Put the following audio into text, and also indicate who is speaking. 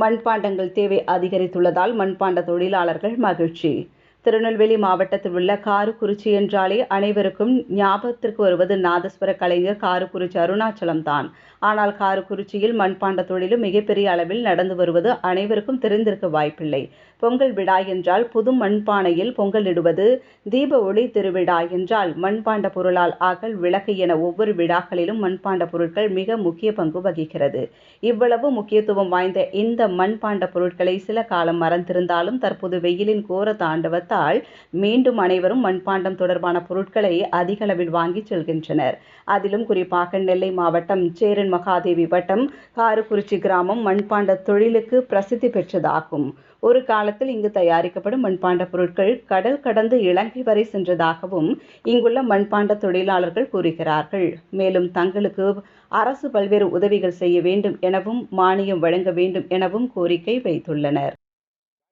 Speaker 1: மண்பாண்டங்கள் தேவை அதிகரித்துள்ளதால் மண்பாண்ட தொழிலாளர்கள் மகிழ்ச்சி. திருநெல்வேலி மாவட்டத்தில் உள்ள காரக்குறிச்சி என்றாலே அனைவருக்கும் ஞாபகத்திற்கு வருவது நாதஸ்வர கலைஞர் காரக்குறிச்சி அருணாச்சலம் தான் ஆனால் காரக்குறிச்சியில் மண்பாண்ட தொழிலும் மிகப்பெரிய அளவில் நடந்து வருவது அனைவருக்கும் தெரிந்திருக்க வாய்ப்பில்லை. பொங்கல் விழா என்றால் புது மண்பானையில் பொங்கல் இடுவது தீப ஒளி திருவிழா என்றால் மண்பாண்ட பொருளால் ஆகல் விளக்கு என ஒவ்வொரு விழாக்களிலும் மண்பாண்ட பொருட்கள் மிக முக்கிய பங்கு வகிக்கிறது. இவ்வளவு முக்கியத்துவம் வாய்ந்த இந்த மண்பாண்ட பொருட்களை சில காலம் மறந்திருந்தாலும் தற்போது வெயிலின் கோர தாண்டவத்தால் மீண்டும் அனைவரும் மண்பாண்டம் தொடர்பான பொருட்களை அதிக அளவில் வாங்கி செல்கின்றனர். அதிலும் குறிப்பாக நெல்லை மாவட்டம் சேரன் மகாதேவி வட்டம் காரக்குறிச்சி கிராமம் மண்பாண்ட தொழிலுக்கு பிரசித்தி பெற்றதாகும். ஒரு காலத்தில் இங்கு தயாரிக்கப்படும் மண்பாண்ட பொருட்கள் கடல் கடந்து இலங்கை வரை சென்றதாகவும் இங்குள்ள மண்பாண்ட தொழிலாளர்கள் கூறுகிறார்கள். மேலும் தங்களுக்கு அரசு பல்வேறு உதவிகள் செய்ய வேண்டும் எனவும் மானியம் வழங்க வேண்டும் எனவும் கோரிக்கை வைத்துள்ளனர்.